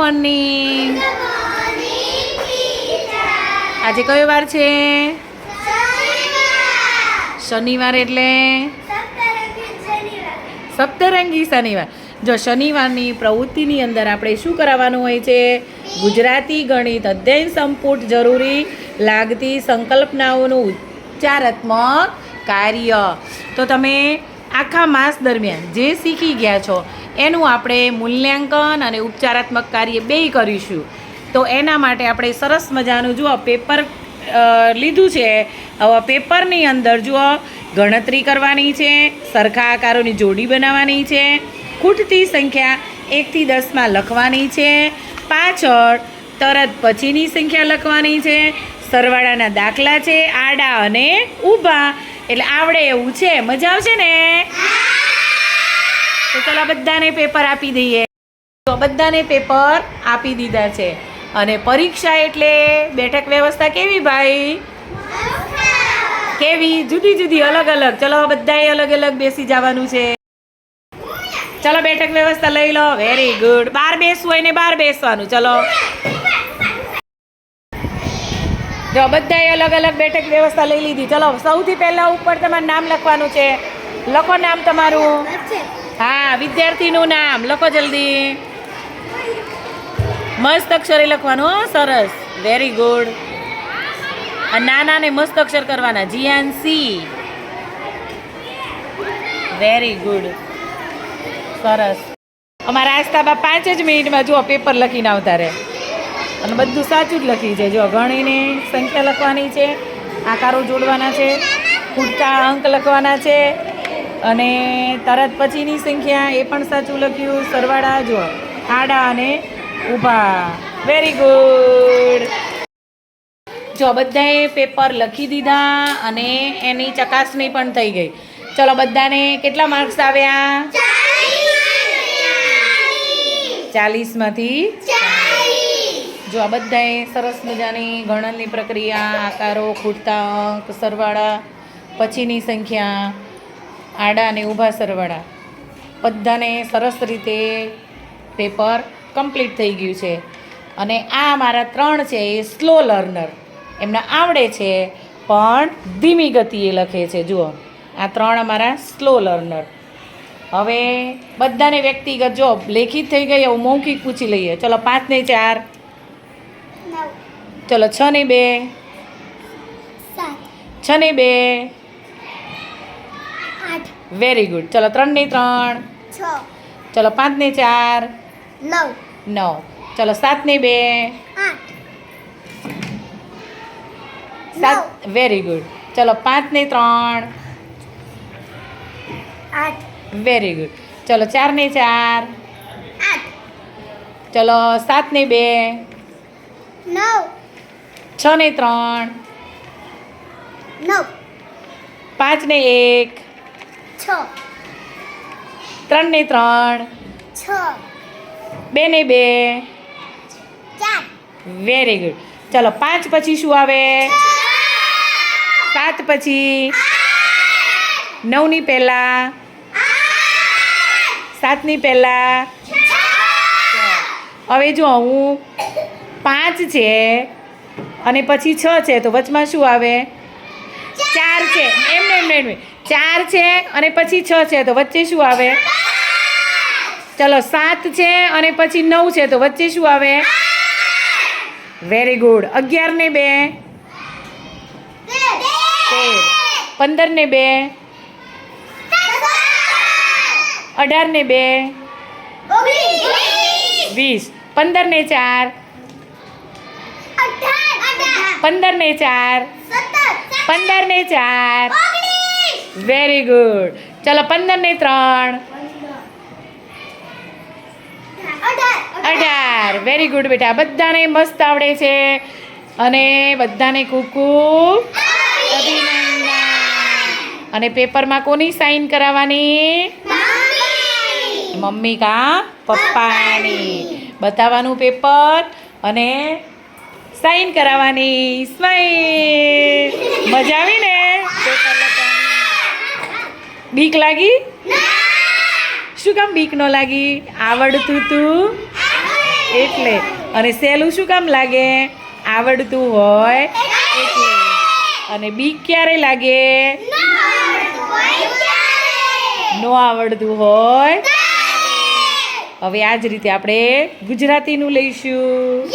Morning આજે કયો વાર છે? શનિવાર. એટલે? સપ્તરંગી શનિવાર. જો શનિવારની પ્રવૃત્તિની અંદર આપણે શું કરાવવાનું હોય છે? ગુજરાતી ગણિત અધ્યયન સંપુટ જરૂરી લાગતી સંકલ્પનાઓનું ઉચ્ચારાત્મક કાર્ય. તો તમે આખા માસ દરમિયાન જે શીખી ગયા છો એનું આપણે મૂલ્યાંકન અને ઉપચારાત્મક કાર્ય બેય કરીશું. તો એના માટે આપણે સરસ મજાનું જુઓ, પેપર લીધું છે. હવે પેપરની અંદર જુઓ, ગણતરી કરવાની છે, સરખા આકારોની જોડી બનાવવાની છે, ખૂટતી સંખ્યા એકથી દસમાં લખવાની છે, પાછળ તરત પછીની સંખ્યા લખવાની છે, સરવાળાના દાખલા છે, આડા અને ઊભા. એટલે આવડે એવું છે. મજા આવશે ને? તો ચલો બધાને પેપર આપી દઈએ. તો બધાને પેપર આપી દીધા છે. અને પરીક્ષા એટલે બેઠક વ્યવસ્થા કેવી ભાઈ? કેવી? જુદી જુદી, અલગ અલગ. ચલો બધાએ અલગ અલગ બેસી જવાનું છે. ચલો બેઠક વ્યવસ્થા લઈ લો. વેરી ગુડ બાર બેસવું હોય ને બાર બેસવાનું. ચલો. જો બધાએ અલગ અલગ બેઠક વ્યવસ્થા લઈ લીધી. ચલો, સૌથી પહેલા ઉપર તમારું નામ લખવાનું છે. લખો નામ તમારું. હા, વિદ્યાર્થીનું નામ લખો જલ્દી. મસ્ત અક્ષરે લખવાનું, હો, સરસ. વેરી ગુડ નાના ને મસ્ત અક્ષર કરવાના જીયાન સી વેરી ગુડ સરસ. અમારા આસ્તાબા પાંચ જ મિનિટમાં જુઓ, પેપર લખીને આવતા રહે. અને બધું સાચું જ લખી છે. જો ગણીને સંખ્યા લખવાની છે, આકારો જોડવાના છે ખૂટતા અંક લખવાના છે. અને તરત પછીની સંખ્યા એ પણ સાચું લખ્યું. સરવાળા જો આડા અને ઊભા. વેરી ગુડ જો બધાએ પેપર લખી દીધા અને એની ચકાસણી પણ થઈ ગઈ. ચલો બધાને કેટલા માર્ક્સ આવ્યા? ચાલીસમાંથી? જો આ બધાએ સરસ મજાની ગણનની પ્રક્રિયા, આકારો, ખૂટતા અંક, સરવાળા, પછીની સંખ્યા આડા અને ઊભા સરવાળા. બધાને સરસ રીતે પેપર કમ્પ્લીટ થઈ ગયું છે. અને આ મારા ત્રણ છે એ સ્લો લર્નર. એમને આવડે છે પણ ધીમી ગતિએ લખે છે. જુઓ આ ત્રણ અમારા સ્લો લર્નર. હવે બધાને વ્યક્તિગત જો લેખિત થઈ ગઈ એવું મૌખિક પૂછી લઈએ. ચલો પાંચ ને ચાર. ચલો છ ને બે. છ ને બે. વેરી ગુડ ચલો ત્રણ. ને ત્રણ ચલો પાંચ ને ચાર. નવ. ચલો સાત ને બે સાત વેરી ગુડ ચલો પાંચ ને ત્રણ વેરી ગુડ ચલો ચાર. ને ચાર ચલો સાત ને બે. છ ને ત્રણ. પાંચ ને એક. ત્રણ ને ત્રણ. છ. બે. ને બે વેરી ગુડ ચલો પાંચ પછી શું આવે? સાત પછી? નવની પહેલા. સાતની પહેલા. હવે જો હું પાંચ છે અને પછી છ છે તો વચમાં શું આવે? ચાર. છે. એમને એમને એમને ચાર છે અને પછી છ છે, તો વચ્ચે શું આવે? ચલો, સાત છે અને પછી નવ છે, તો વચ્ચે શું આવે? વેરી ગુડ અગિયાર ને બે. પંદર ને બે. અઢાર ને બે. વીસ. પંદર ને ચાર. પંદર ને ચાર. પંદર ને ચાર. વેરી ગુડ ચલો પંદર ને ત્રણ. અઢાર. વેરી ગુડ બેટા. બધાને મસ્ત આવડે છે. અને બધાને અભિનંદન. અને પેપરમાં કોની સાઈન કરાવવાની? મમ્મી કા? પપ્પાની. બતાવવાનું પેપર અને સાઈન કરાવવાની. સ્માઈલ. મજા આવી ને? બીક લાગી? શું કામ બીક ન લાગી? આવડતું તું? એટલે. અને સહેલું શું કામ લાગે? આવડતું હોય? એટલે. અને બીક ક્યારે લાગે? ન આવડતું હોય? હવે આ જ રીતે આપણે ગુજરાતીનું લઈશું.